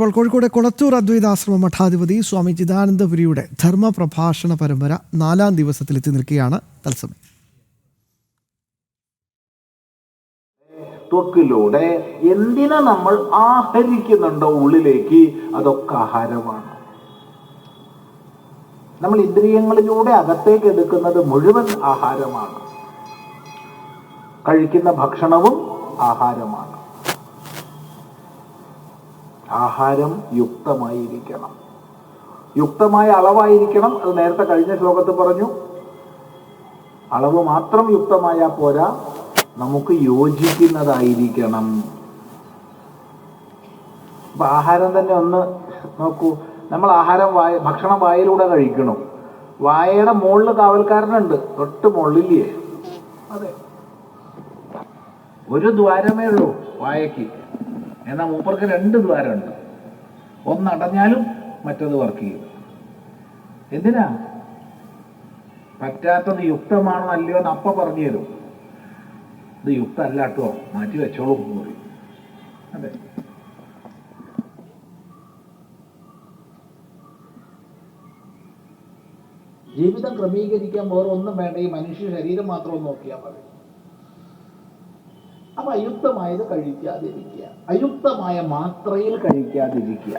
ഇപ്പോൾ കോഴിക്കോട് കുളത്തൂർ അദ്വൈതാശ്രമ മഠാധിപതി സ്വാമി ചിദാനന്ദപുരിയുടെ ധർമ്മ പ്രഭാഷണ പരമ്പര നാലാം ദിവസത്തിലെത്തി നിൽക്കുകയാണ് തത്സമയം. ത്വക്കിലൂടെ എന്തിനെ നമ്മൾ ആഹരിക്കുന്നുണ്ടോ ഉള്ളിലേക്ക്? അതൊക്കെ ആഹാരമാണ്. നമ്മൾ ഇന്ദ്രിയങ്ങളിലൂടെ അകത്തേക്ക് എടുക്കുന്നത് മുഴുവൻ ആഹാരമാണ്. കഴിക്കുന്ന ഭക്ഷണവും ആഹാരമാണ്. ആഹാരം യുക്തമായിരിക്കണം. യുക്തമായ അളവായിരിക്കണം. അത് നേരത്തെ കഴിഞ്ഞ ശ്ലോകത്ത് പറഞ്ഞു. അളവ് മാത്രം യുക്തമായ പോരാ നമുക്ക് യോജിക്കുന്നതായിരിക്കണം. അപ്പൊ ആഹാരം തന്നെ ഒന്ന് നോക്കൂ. നമ്മൾ ആഹാരം വായ ഭക്ഷണം വായയിലൂടെ കഴിക്കണം. വായയുടെ മുകളിൽ കാവൽക്കാരനുണ്ട്. തൊട്ട് മുകളിലേ അതെ. ഒരു ദ്വാരമേ ഉള്ളൂ വായക്ക് എന്നാൽ മൂപ്പർക്ക് രണ്ട് ദ്വാരമുണ്ട്. ഒന്ന് അടഞ്ഞാലും മറ്റത് വർക്ക് ചെയ്യും. എന്തിനാ? പറ്റാത്തത് യുക്തമാണോ അല്ലയോ എന്ന് അപ്പ പറഞ്ഞു തരും. ഇത് യുക്തമല്ല കേട്ടോ. മാറ്റി വെച്ചോളൂ എന്ന് പറയും. അതെ. ജീവിതം ക്രമീകരിക്കാൻ വേറെ ഒന്നും വേണ്ട. ഈ മനുഷ്യ ശരീരം മാത്രം നോക്കിയാൽ മതി. അപ്പൊ അയുക്തമായത് കഴിക്കാതിരിക്കുക. അയുക്തമായ മാത്രയിൽ കഴിക്കാതിരിക്കുക.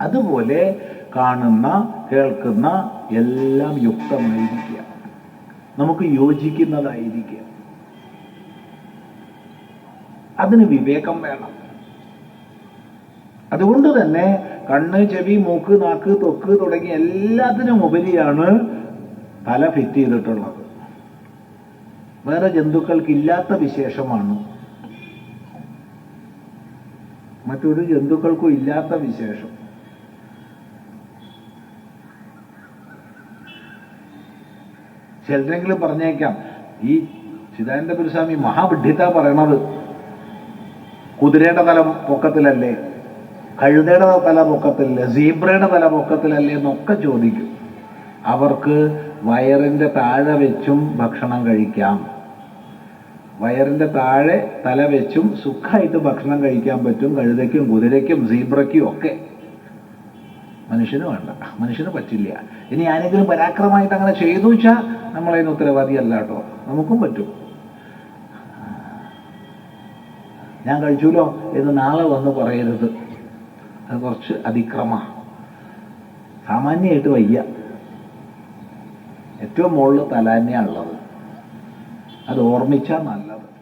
അതുപോലെ കാണുന്ന കേൾക്കുന്ന എല്ലാം യുക്തമായിരിക്കുക. നമുക്ക് യോജിക്കുന്നതായിരിക്കുക. അതിന് വിവേകം വേണം. അതുകൊണ്ട് തന്നെ കണ്ണ് ചെവി മൂക്ക് നാക്ക് തൊക്ക് തുടങ്ങി എല്ലാത്തിനും ഉപരിയാണ് തല ഫിറ്റ് ചെയ്തിട്ടുള്ളത്. വേറെ ജന്തുക്കൾക്ക് ഇല്ലാത്ത വിശേഷമാണ്. മറ്റൊരു ജന്തുക്കൾക്കും ഇല്ലാത്ത വിശേഷം. ചിലരെങ്കിലും പറഞ്ഞേക്കാം ഈ ചിദാനന്ദ ഗുരുസ്വാമി മഹാബുദ്ധിത പറയണത് കുതിരയുടെ തല പൊക്കത്തിലല്ലേ കഴുതയുടെ തല പൊക്കത്തിലല്ലേ സീബ്രയുടെ തല പൊക്കത്തിലല്ലേ എന്നൊക്കെ ചോദിക്കും. അവർക്ക് വയറിന്റെ താഴെ വെച്ചും ഭക്ഷണം കഴിക്കാം. വയറിന്റെ താഴെ തല വെച്ചും സുഖമായിട്ട് ഭക്ഷണം കഴിക്കാൻ പറ്റും. കഴുതയ്ക്കും കുതിരയ്ക്കും സീബ്രയ്ക്കും ഒക്കെ. മനുഷ്യന് വേണ്ട. മനുഷ്യന് പറ്റില്ല. ഇനി ആരെങ്കിലും പരാക്രമമായിട്ട് അങ്ങനെ ചെയ്തു വെച്ചാൽ നമ്മളതിന് ഉത്തരവാദിയല്ല കേട്ടോ. നമുക്കും പറ്റും. ഞാൻ കഴിച്ചൂലോ ഇത് നാളെ വന്ന് പറയരുത്. അത് കുറച്ച് അതിക്രമ. സാമാന്യമായിട്ട് വയ്യ. ഏറ്റവും മുകളിൽ തല തന്നെയാണുള്ളത് അത് ഓർമ്മിച്ചാൽ നല്ലത്.